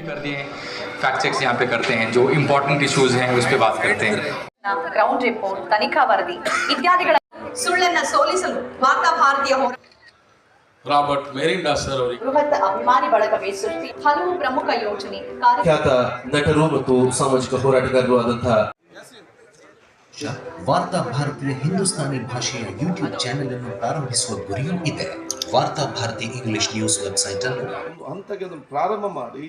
Fact checks यहाँ पे करते हैं जो इम्पोर्टेंट इश्यूज हैं उस पर बात करते हैं ಗ್ರೌಂಡ್ ರಿಪೋರ್ಟ್ ತನಿಖಾ ವರದಿ ಇತ್ಯಾದಿಗಳ ಸುಳ್ಳನ್ನ ಸೋಲಿಸಲು ವಾರ್ತಾ ಭಾರತೀಯ ಹೋರಾಟ ರಾಬರ್ಟ್ ಮೆರಿಂಡಾ ಸರ್ ಅವರಿಗೆ ಬೃಹತ್ ಅಭಿಮಾನಿ ಬಳಗವೇ ಸೃಷ್ಟಿ ಹಲವು ಪ್ರಮುಖ ಯೋಜನೆ ಕಾರ್ಯ ಖ್ಯಾತ ನಟರು ಮತ್ತು ಸಾಮಾಜಿಕ ಹೋರಾಟಗಾರರು ಆದಂತಹ ವಾರ್ತಾ ಭಾರತಿಯ ಹಿಂದೂಸ್ತಾನಿ ಭಾಷೆಯ ಯೂಟ್ಯೂಬ್ ಚಾನೆಲ್ ಅನ್ನು ಪ್ರಾರಂಭಿಸುವ ಗುರಿಯೂ ಇದೆ ವಾರ್ತಾ ಭಾರತಿ ಇಂಗ್ಲಿಷ್ ನ್ಯೂಸ್ ವೆಬ್ಸೈಟ್ ಅನ್ನು ಒಂದು ಹಂತಕ್ಕೆ ಅದನ್ನು ಪ್ರಾರಂಭ ಮಾಡಿ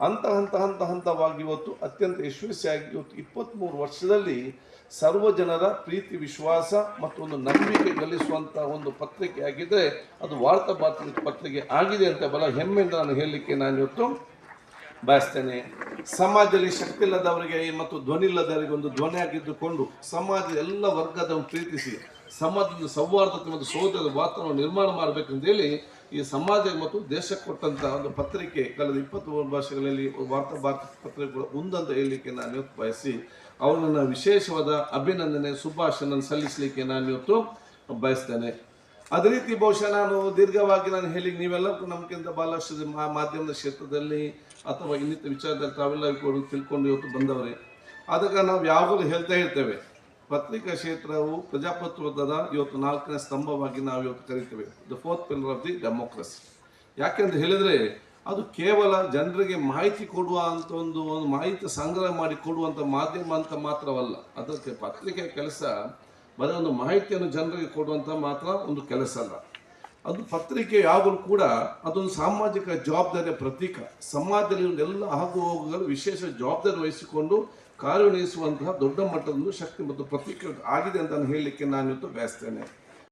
ಹಂತ ಹಂತ ಹಂತ ಹಂತವಾಗಿ ಇವತ್ತು ಅತ್ಯಂತ ಯಶಸ್ವಿಯಾಗಿ ಇವತ್ತು ಇಪ್ಪತ್ತ್ಮೂರು ವರ್ಷದಲ್ಲಿ ಸರ್ವ ಜನರ ಪ್ರೀತಿ, ವಿಶ್ವಾಸ ಮತ್ತು ಒಂದು ನಂಬಿಕೆ ಗಳಿಸುವಂಥ ಒಂದು ಪತ್ರಿಕೆ ಆಗಿದ್ದರೆ ಅದು ವಾರ್ತಾ ಪತ್ರಿಕೆ ಆಗಿದೆ ಅಂತ ಬಲ ಹೆಮ್ಮೆಯಿಂದ ನಾನು ಹೇಳಲಿಕ್ಕೆ ನಾನು ಇವತ್ತು ಬಯಸ್ತೇನೆ. ಸಮಾಜದಲ್ಲಿ ಶಕ್ತಿ ಇಲ್ಲದವರಿಗೆ ಮತ್ತು ಧ್ವನಿ ಇಲ್ಲದವರಿಗೆ ಒಂದು ಧ್ವನಿಯಾಗಿದ್ದುಕೊಂಡು ಸಮಾಜದ ಎಲ್ಲ ವರ್ಗದವನ್ನು ಪ್ರೀತಿಸಿ, ಸಮಾಜದ ಸೌಹಾರ್ದತೆ ಮತ್ತು ಸೋದರದ ವಾತಾವರಣ ನಿರ್ಮಾಣ ಮಾಡಬೇಕಂತ ಹೇಳಿ ಈ ಸಮಾಜ ಮತ್ತು ದೇಶಕ್ಕೆ ಕೊಟ್ಟಂಥ ಒಂದು ಪತ್ರಿಕೆ, ಕಳೆದ ಇಪ್ಪತ್ತ್ಮೂರು ಭಾಷೆಗಳಲ್ಲಿ ವಾರ್ತಾ ಭಾರತ ಪತ್ರಿಕೆಗಳು ಒಂದಂತ ಹೇಳಲಿಕ್ಕೆ ನಾನು ಇವತ್ತು ಬಯಸಿ, ಅವರನ್ನು ವಿಶೇಷವಾದ ಅಭಿನಂದನೆ ಶುಭಾಶಯನ ಸಲ್ಲಿಸಲಿಕ್ಕೆ ನಾನು ಇವತ್ತು ಬಯಸ್ತೇನೆ. ಅದೇ ರೀತಿ ಬಹುಶಃ ನಾನು ದೀರ್ಘವಾಗಿ ನಾನು ಹೇಳಿ ನೀವೆಲ್ಲರೂ ನಮ್ಗಿಂತ ಬಹಳಷ್ಟು ಮಾಧ್ಯಮದ ಕ್ಷೇತ್ರದಲ್ಲಿ ಅಥವಾ ಇನ್ನಿತರ ವಿಚಾರದಲ್ಲಿ ತಾವೆಲ್ಲ ಕೂಡ ತಿಳ್ಕೊಂಡು ಇವತ್ತು ಬಂದವರೇ. ಅದಕ್ಕೆ ನಾವು ಯಾವಾಗಲೂ ಹೇಳ್ತಾ ಇರ್ತೇವೆ, ಪತ್ರಿಕಾ ಕ್ಷೇತ್ರವು ಪ್ರಜಾಪ್ರಭುತ್ವದ ಇವತ್ತು ನಾಲ್ಕನೇ ಸ್ತಂಭವಾಗಿ ನಾವು ಇವತ್ತು ಕರಿತೇವೆ. The fourth pillar of the democracy ಯಾಕೆಂತ ಹೇಳಿದರೆ, ಅದು ಕೇವಲ ಜನರಿಗೆ ಮಾಹಿತಿ ಕೊಡುವ ಅಂತ ಒಂದು ಒಂದು ಮಾಹಿತಿ ಸಂಗ್ರಹ ಮಾಡಿ ಕೊಡುವಂಥ ಮಾಧ್ಯಮ ಅಂತ ಮಾತ್ರವಲ್ಲ, ಅದಕ್ಕೆ ಪತ್ರಿಕೆ ಕೆಲಸ ಬರೀ ಒಂದು ಮಾಹಿತಿಯನ್ನು ಜನರಿಗೆ ಕೊಡುವಂಥ ಮಾತ್ರ ಒಂದು ಕೆಲಸ ಅಲ್ಲ. ಅದು ಪತ್ರಿಕೆ ಯಾವಾಗಲೂ ಕೂಡ ಅದೊಂದು ಸಾಮಾಜಿಕ ಜವಾಬ್ದಾರಿಯ ಪ್ರತೀಕ. ಸಮಾಜದಲ್ಲಿ ಎಲ್ಲ ಆಗು ಹೋಗುಗಳು ವಿಶೇಷ ಜವಾಬ್ದಾರಿ ವಹಿಸಿಕೊಂಡು ಕಾರ್ಯನಿರ್ವಹಿಸುವಂತಹ ದೊಡ್ಡ ಮಟ್ಟದ ಶಕ್ತಿ ಮತ್ತು ಪ್ರತೀಕ ಆಗಿದೆ ಅಂತ ಹೇಳಲಿಕ್ಕೆ ನಾನು ಇವತ್ತು ಬಯಸ್ತೇನೆ.